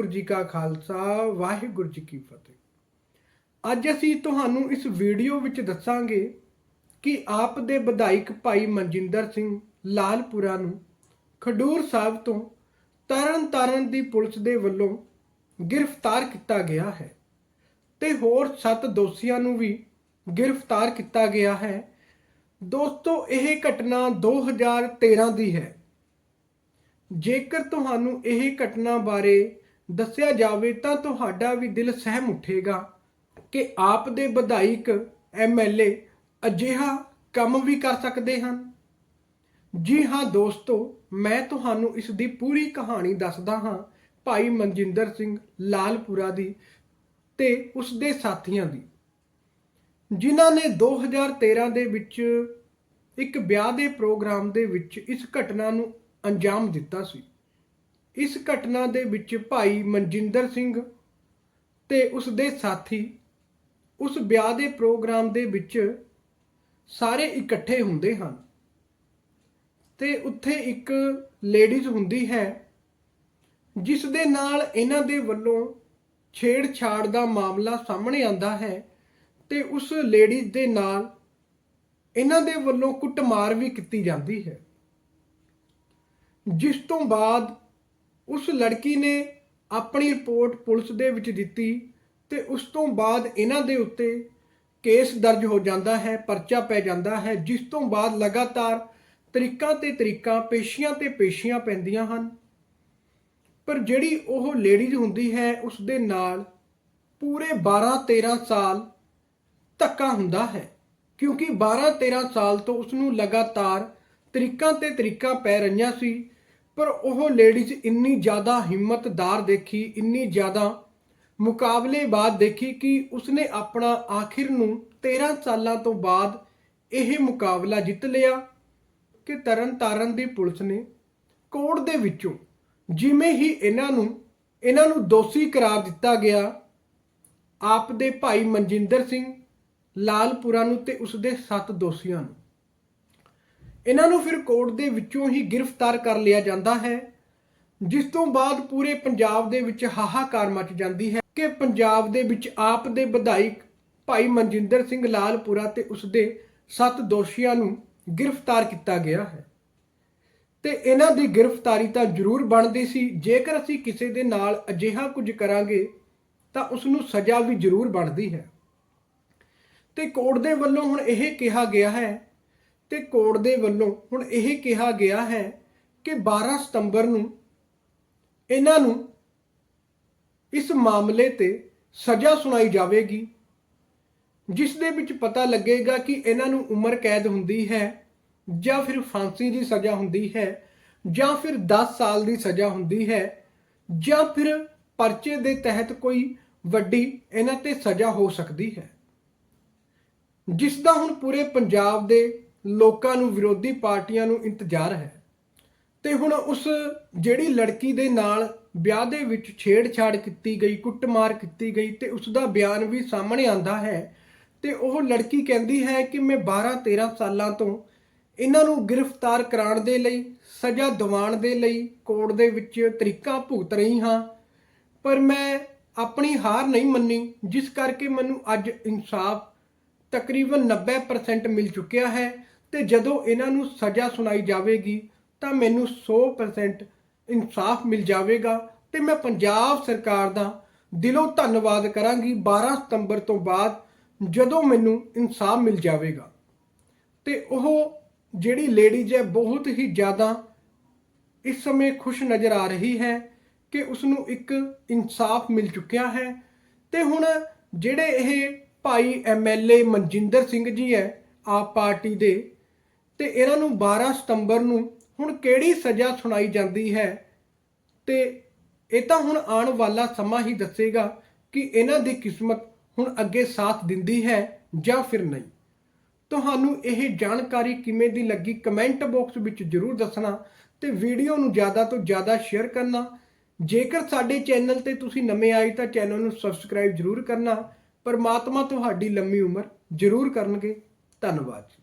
ਵਾਹਿਗੁਰੂ ਜੀ ਕਾ ਖਾਲਸਾ, ਵਾਹਿਗੁਰੂ ਜੀ ਕੀ ਫਤਿਹ। ਅੱਜ ਅਸੀਂ ਤੁਹਾਨੂੰ ਇਸ ਵੀਡੀਓ ਵਿੱਚ ਦੱਸਾਂਗੇ ਕਿ ਆਪ ਦੇ ਵਿਧਾਇਕ ਭਾਈ ਮਨਜਿੰਦਰ ਸਿੰਘ ਲਾਲਪੁਰਾ ਨੂੰ ਖਡੂਰ ਸਾਹਿਬ ਤੋਂ ਤਰਨ ਤਾਰਨ ਦੀ ਪੁਲਿਸ ਦੇ ਵੱਲੋਂ ਗ੍ਰਿਫਤਾਰ ਕੀਤਾ ਗਿਆ ਹੈ ਤੇ ਹੋਰ 7 ਦੋਸ਼ੀਆਂ ਨੂੰ ਵੀ ਗ੍ਰਿਫਤਾਰ ਕੀਤਾ ਗਿਆ ਹੈ। ਦੋਸਤੋ, ਇਹ ਘਟਨਾ 2013 ਦੀ ਹੈ। ਜੇਕਰ ਤੁਹਾਨੂੰ ਇਹ ਘਟਨਾ ਬਾਰੇ ਦੱਸਿਆ ਜਾਵੇ ਤਾਂ ਤੁਹਾਡਾ ਵੀ ਦਿਲ ਸਹਿਮ ਉੱਠੇਗਾ ਕਿ ਆਪ ਦੇ ਵਿਧਾਇਕ ਐਮਐਲਏ ਅਜਿਹਾ ਕੰਮ ਵੀ ਕਰ ਸਕਦੇ ਹਨ। ਜੀ ਹਾਂ ਦੋਸਤੋ, ਮੈਂ ਤੁਹਾਨੂੰ ਇਸ ਦੀ ਪੂਰੀ ਕਹਾਣੀ ਦੱਸਦਾ ਹਾਂ ਭਾਈ ਮਨਜਿੰਦਰ ਸਿੰਘ ਲਾਲਪੁਰਾ ਦੀ ਤੇ ਉਸ ਦੇ ਸਾਥੀਆਂ ਦੀ। ਜਿਨ੍ਹਾਂ ਨੇ 2013 ਦੇ ਵਿੱਚ ਇੱਕ ਵਿਆਹ ਦੇ ਪ੍ਰੋਗਰਾਮ ਦੇ ਵਿੱਚ ਇਸ ਘਟਨਾ ਨੂੰ ਅੰਜਾਮ ਦਿੱਤਾ ਸੀ। ਇਸ ਘਟਨਾ ਦੇ ਵਿੱਚ ਭਾਈ ਮਨਜਿੰਦਰ ਸਿੰਘ ਤੇ ਉਸ ਦੇ ਸਾਥੀ ਉਸ ਵਿਆਹ ਦੇ ਪ੍ਰੋਗਰਾਮ ਦੇ ਵਿੱਚ ਸਾਰੇ ਇਕੱਠੇ ਹੁੰਦੇ ਹਨ। ਤੇ ਉੱਥੇ ਇੱਕ ਲੇਡੀਜ਼ ਹੁੰਦੀ ਹੈ, ਜਿਸ ਦੇ ਨਾਲ ਇਹਨਾਂ ਦੇ ਵੱਲੋਂ ਛੇੜਛਾੜ ਦਾ ਮਾਮਲਾ ਸਾਹਮਣੇ ਆਂਦਾ ਹੈ ਤੇ ਉਸ ਲੇਡੀਜ਼ ਦੇ ਨਾਲ ਇਹਨਾਂ ਦੇ ਵੱਲੋਂ ਕੁੱਟਮਾਰ ਵੀ ਕੀਤੀ ਜਾਂਦੀ ਹੈ। ਜਿਸ ਤੋਂ ਬਾਅਦ ਉਸ ਲੜਕੀ ਨੇ ਆਪਣੀ ਰਿਪੋਰਟ ਪੁਲਿਸ ਦੇ ਵਿੱਚ ਦਿੱਤੀ ਤੇ ਉਸ ਤੋਂ ਬਾਅਦ ਇਹਨਾਂ ਦੇ ਉੱਤੇ ਕੇਸ ਦਰਜ ਹੋ ਜਾਂਦਾ ਹੈ, ਪਰਚਾ ਪੈ ਜਾਂਦਾ ਹੈ, ਜਿਸ ਤੋਂ ਬਾਅਦ ਲਗਾਤਾਰ ਤਰੀਕਾਂ ਤੇ ਤਰੀਕਾਂ, ਪੇਸ਼ੀਆਂ ਤੇ ਪੇਸ਼ੀਆਂ ਪੈਂਦੀਆਂ ਹਨ। ਪਰ ਜਿਹੜੀ ਉਹ ਲੇਡੀਜ਼ ਹੁੰਦੀ ਹੈ, ਉਸ ਦੇ ਨਾਲ ਪੂਰੇ 12 13 ਸਾਲ ਧੱਕਾ ਹੁੰਦਾ ਹੈ, ਕਿਉਂਕਿ 12 13 ਸਾਲ ਤੋਂ ਉਸ ਨੂੰ ਲਗਾਤਾਰ ਤਰੀਕਾਂ ਤੇ ਤਰੀਕਾਂ ਪੈ ਰਹੀਆਂ ਸੀ। ਪਰ ਉਹ ਲੇਡੀਜ਼ ਇੰਨੀ ਜ਼ਿਆਦਾ ਹਿੰਮਤਦਾਰ ਦੇਖੀ, ਇੰਨੀ ਜ਼ਿਆਦਾ ਮੁਕਾਬਲੇਬਾਜ਼ ਦੇਖੀ ਕਿ ਉਸਨੇ ਆਪਣਾ ਆਖਿਰ ਨੂੰ 13 ਸਾਲਾਂ ਤੋਂ ਬਾਅਦ ਇਹ ਮੁਕਾਬਲਾ ਜਿੱਤ ਲਿਆ ਕਿ ਤਰਨ ਤਾਰਨ ਦੀ ਪੁਲਿਸ ਨੇ ਕੋਰਟ ਦੇ ਵਿੱਚੋਂ ਜਿਵੇਂ ਹੀ ਇਹਨਾਂ ਨੂੰ ਇਹਨਾਂ ਨੂੰ ਦੋਸ਼ੀ ਕਰਾਰ ਦਿੱਤਾ ਗਿਆ, ਆਪ ਦੇ ਭਾਈ ਮਨਜਿੰਦਰ ਸਿੰਘ ਲਾਲਪੁਰਾ ਨੂੰ ਤੇ ਉਸ ਦੇ 7 ਦੋਸ਼ੀਆਂ ਨੂੰ। ਇਹਨਾਂ ਨੂੰ ਫਿਰ ਕੋਰਟ ਦੇ ਵਿੱਚੋਂ ਹੀ ਗ੍ਰਿਫਤਾਰ ਕਰ ਲਿਆ ਜਾਂਦਾ ਹੈ, ਜਿਸ ਤੋਂ ਬਾਅਦ ਪੂਰੇ ਪੰਜਾਬ ਦੇ ਵਿੱਚ ਹਾਹਾਕਾਰ ਮਚ ਜਾਂਦੀ ਹੈ ਕਿ ਪੰਜਾਬ ਦੇ ਵਿੱਚ ਆਪ ਦੇ ਵਿਧਾਇਕ ਭਾਈ ਮਨਜਿੰਦਰ ਸਿੰਘ ਲਾਲਪੁਰਾ ਤੇ ਉਸ ਦੇ 7 ਦੋਸ਼ੀਆਂ ਨੂੰ ਗ੍ਰਿਫਤਾਰ ਕੀਤਾ ਗਿਆ ਹੈ। ਤੇ ਇਹਨਾਂ ਦੀ ਗ੍ਰਿਫਤਾਰੀ ਤਾਂ ਜ਼ਰੂਰ ਬਣਦੀ ਸੀ, ਜੇਕਰ ਅਸੀਂ ਕਿਸੇ ਦੇ ਨਾਲ ਅਜਿਹਾ ਕੁਝ ਕਰਾਂਗੇ, ਤਾਂ ਉਸ ਨੂੰ ਸਜ਼ਾ ਵੀ ਜ਼ਰੂਰ ਬਣਦੀ ਹੈ। ਤੇ ਕੋਰਟ ਦੇ ਵੱਲੋਂ ਹੁਣ ਇਹ ਕਿਹਾ ਗਿਆ ਹੈ ਤੇ ਕੋਰਟ ਦੇ ਵੱਲੋਂ ਹੁਣ ਇਹ ਕਿਹਾ ਗਿਆ ਹੈ ਕਿ 12 ਸਤੰਬਰ ਨੂੰ ਇਹਨਾਂ ਨੂੰ ਇਸ ਮਾਮਲੇ ਤੇ ਸਜ਼ਾ ਸੁਣਾਈ ਜਾਵੇਗੀ, ਜਿਸ ਦੇ ਵਿੱਚ ਪਤਾ ਲੱਗੇਗਾ ਕਿ ਇਹਨਾਂ ਨੂੰ ਉਮਰ ਕੈਦ ਹੁੰਦੀ ਹੈ ਜਾਂ ਫਿਰ ਫਾਂਸੀ ਦੀ ਸਜ਼ਾ ਹੁੰਦੀ ਹੈ ਜਾਂ ਫਿਰ 10 ਸਾਲ ਦੀ ਸਜ਼ਾ ਹੁੰਦੀ ਹੈ ਜਾਂ ਫਿਰ ਪਰਚੇ ਦੇ ਤਹਿਤ ਕੋਈ ਵੱਡੀ ਇਹਨਾਂ ਤੇ ਸਜ਼ਾ ਹੋ ਸਕਦੀ ਹੈ। ਜਿਸ ਦਾ ਹੁਣ ਪੂਰੇ ਪੰਜਾਬ ਦੇ ਲੋਕਾਂ ਨੂੰ ਵਿਰੋਧੀ ਪਾਰਟੀਆਂ ਨੂੰ ਇੰਤਜ਼ਾਰ ਹੈ। ਤੇ ਹੁਣ ਉਸ ਜਿਹੜੀ ਲੜਕੀ ਦੇ ਨਾਲ ਵਿਆਹ ਦੇ ਵਿੱਚ ਛੇੜਛਾੜ ਕੀਤੀ ਗਈ, ਕੁੱਟਮਾਰ ਕੀਤੀ ਗਈ ਤੇ ਉਸ ਦਾ ਬਿਆਨ ਵੀ ਸਾਹਮਣੇ ਆਂਦਾ ਹੈ ਤੇ ਉਹ ਲੜਕੀ ਕਹਿੰਦੀ ਹੈ ਕਿ ਮੈਂ 12 13 ਸਾਲਾਂ ਤੋਂ ਇਹਨਾਂ ਨੂੰ ਗ੍ਰਿਫਤਾਰ ਕਰਾਉਣ ਦੇ ਲਈ, ਸਜ਼ਾ ਦਿਵਾਉਣ ਦੇ ਲਈ ਕੋਰਟ ਦੇ ਵਿੱਚ ਤਰੀਕਾ ਭੁਗਤ ਰਹੀ ਹਾਂ, ਪਰ ਮੈਂ ਆਪਣੀ ਹਾਰ ਨਹੀਂ ਮੰਨੀ, ਜਿਸ ਕਰਕੇ ਮੈਨੂੰ ਅੱਜ ਇਨਸਾਫ ਤਕਰੀਬਨ 90% ਮਿਲ ਚੁੱਕਿਆ ਹੈ ਤੇ ਜਦੋਂ ਇਹਨਾਂ ਨੂੰ ਸਜ਼ਾ ਸੁਣਾਈ ਜਾਵੇਗੀ, ਤਾਂ ਮੈਨੂੰ 100% ਇਨਸਾਫ ਮਿਲ ਜਾਵੇਗਾ ਤੇ ਮੈਂ ਪੰਜਾਬ ਸਰਕਾਰ ਦਾ ਦਿਲੋਂ ਧੰਨਵਾਦ ਕਰਾਂਗੀ 12 ਸਤੰਬਰ ਤੋਂ ਬਾਅਦ ਜਦੋਂ ਮੈਨੂੰ ਇਨਸਾਫ ਮਿਲ ਜਾਵੇਗਾ। ਤੇ ਉਹ ਜਿਹੜੀ ਲੇਡੀਜ਼ ਹੈ, ਬਹੁਤ ਹੀ ਜ਼ਿਆਦਾ ਇਸ ਸਮੇਂ ਖੁਸ਼ ਨਜ਼ਰ ਆ ਰਹੀ ਹੈ ਕਿ ਉਸ ਨੂੰ ਇੱਕ ਇਨਸਾਫ ਮਿਲ ਚੁੱਕਿਆ ਹੈ। ਤੇ ਹੁਣ ਜਿਹੜੇ ਇਹ ਭਾਈ ਐਮਐਲਏ ਮਨਜਿੰਦਰ ਸਿੰਘ ਜੀ ਹੈ, ਆਪ ਪਾਰਟੀ ਦੇ ਤੇ ਇਹਨਾਂ ਨੂੰ 12 ਸਤੰਬਰ ਨੂੰ ਹੁਣ ਕਿਹੜੀ ਸਜ਼ਾ ਸੁਣਾਈ ਜਾਂਦੀ ਹੈ? ਤੇ ਇਹ ਤਾਂ ਹੁਣ ਆਉਣ ਵਾਲਾ ਸਮਾਂ ਹੀ ਦੱਸੇਗਾ ਕਿ ਇਹਨਾਂ ਦੀ ਕਿਸਮਤ ਹੁਣ ਅੱਗੇ ਸਾਥ ਦਿੰਦੀ ਹੈ ਜਾਂ ਫਿਰ ਨਹੀਂ। ਤੁਹਾਨੂੰ ਇਹ ਜਾਣਕਾਰੀ ਕਿਵੇਂ ਦੀ ਲੱਗੀ ਕਮੈਂਟ ਬਾਕਸ ਵਿੱਚ ਜਰੂਰ ਦੱਸਣਾ ਤੇ ਵੀਡੀਓ ਨੂੰ ਜ਼ਿਆਦਾ ਤੋਂ ਜ਼ਿਆਦਾ ਸ਼ੇਅਰ ਕਰਨਾ। ਜੇਕਰ ਸਾਡੇ ਚੈਨਲ ਤੇ ਤੁਸੀਂ ਨਵੇਂ ਆਏ ਤਾਂ ਚੈਨਲ ਨੂੰ ਸਬਸਕ੍ਰਾਈਬ ਜਰੂਰ ਕਰਨਾ। ਪਰਮਾਤਮਾ ਤੁਹਾਡੀ ਲੰਮੀ ਉਮਰ ਜਰੂਰ ਕਰਨਗੇ। ਧੰਨਵਾਦ ਜੀ।